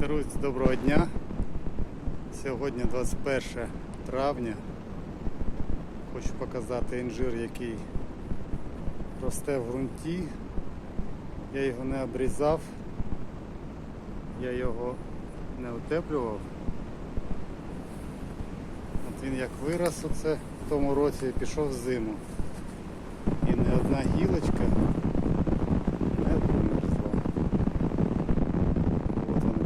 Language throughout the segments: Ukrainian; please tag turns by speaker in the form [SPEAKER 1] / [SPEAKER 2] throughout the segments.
[SPEAKER 1] Друзі, доброго дня. Сьогодні 21 травня. Хочу показати інжир, який росте в ґрунті. Я його не обрізав, я його не утеплював. От він як вирос оце в тому році і пішов в зиму. І не одна гілочка не вимерзла. От вони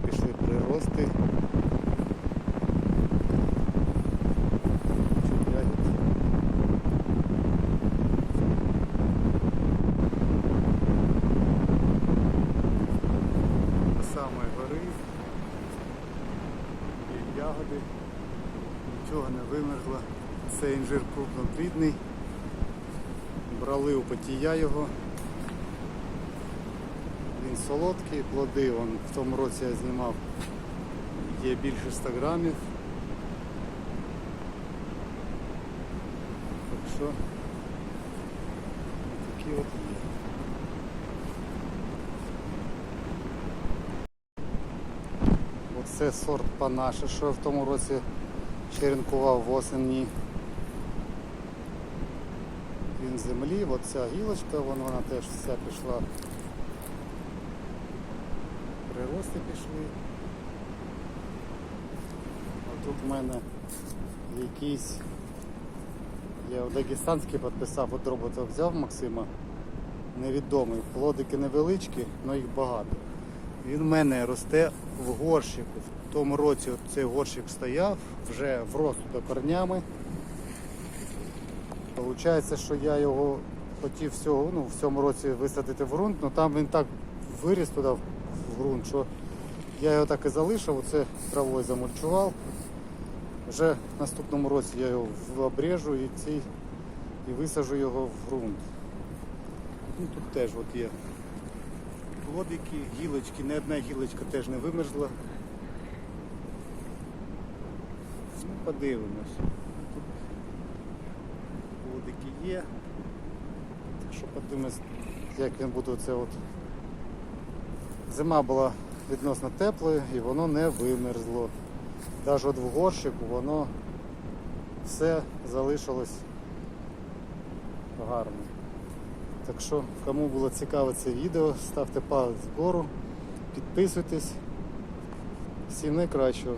[SPEAKER 1] самої гори. Є ягоди. Нічого не вимерзло. Це інжир крупноплідний. Брали у потія його. Він солодкий, плоди он в тому році я знімав. Є більше 100 грамів. Так що такі от є. Оце сорт панаше, що я в тому році черенкував восені. Він з землі, оця гілочка, вон вона теж вся пішла. Прирости пішли. Тут в мене якийсь. Я дагестанський підписав, от робота взяв Максима. Невідомий. Плодики невеличкі, але їх багато. Він в мене росте в горщику. В тому році цей горщик стояв, вже врос туди корнями. Получається, що я його хотів всього, ну, в цьому році висадити в ґрунт, але там він так виріс туди в ґрунт, що я його так і залишив, оце травою замульчував. Вже в наступному році я його обрежу і, ці, і висажу його в ґрунт. Ну, тут теж от є плодики, гілочки, не одна гілочка теж не вимерзла. Ну, подивимось. Тут плодики є. Так що подивимось, як він буде оце от. Зима була відносно теплою і воно не вимерзло. Навіть от в горщику воно все залишилось гарно. Так що, кому було цікаве це відео, ставте палець вгору, підписуйтесь. Всім найкращого.